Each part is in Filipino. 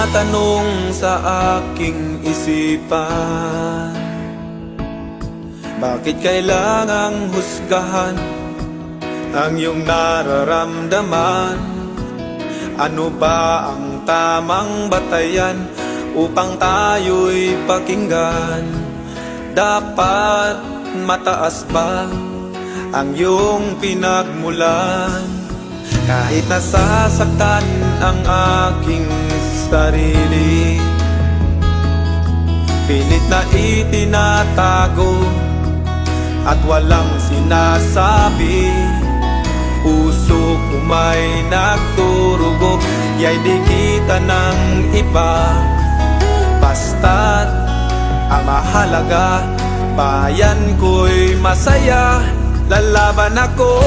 tumatanong sa aking isipan Bakit kailangang husgahan ang iyong nararamdaman? Ano ba ang tamang batayan upang tayo'y pakinggan? Dapat mataas ba ang iyong pinagmulan? Kahit nasasaktan ang aking sarili. Pilit na itinatago At walang sinasabi. Puso ko may nagturugo Ya'y di kita ng iba. Basta't ang mahalaga Bayan ko'y masaya. Lalaban ako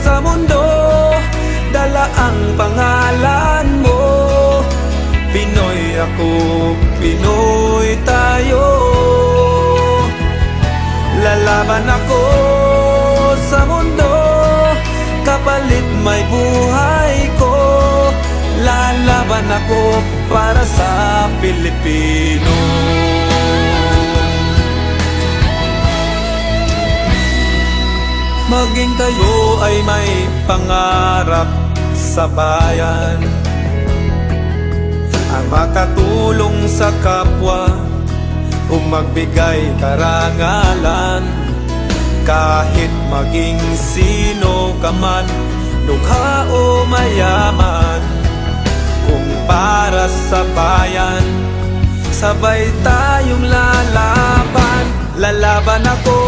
sa mundo Dala ang pangalan Pinoy ako, Pinoy tayo. Lalaban ako sa mundo Kapalit may buhay ko. Lalaban ako para sa Pilipino. Maging kayo ay may pangarap sa bayan Ang makatulong sa kapwa O magbigay karangalan Kahit maging sino ka man Lugha o mayaman Kung para sa bayan Sabay tayong lalaban. Lalaban ako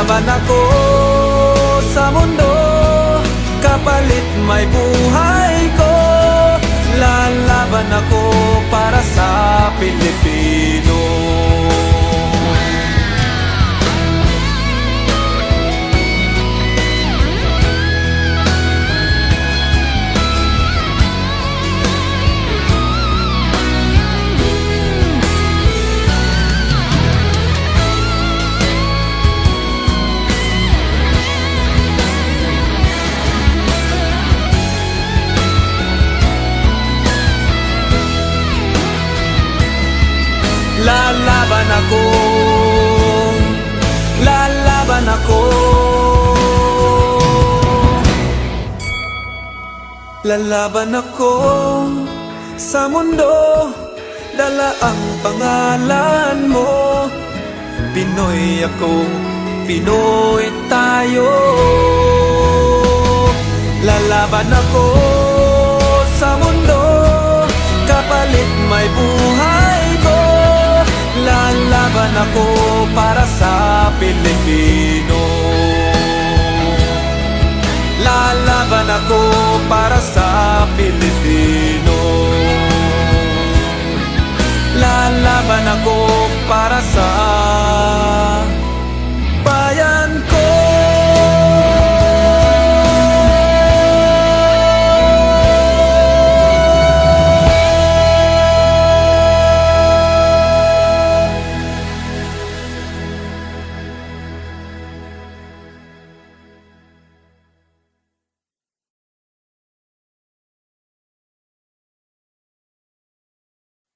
Lalaban ako sa mundo Kapalit may buhay ko. Lalaban ako para sa Pilipino Lalaban ako. Lalaban ako. Lalaban ako. Sa mundo Dala ang pangalan mo. Pinoy ako, Pinoy tayo. Lalaban ako Lalaban ako para sa Pilipino. Lalaban ako para sa Pilipino. Lalaban ako para sa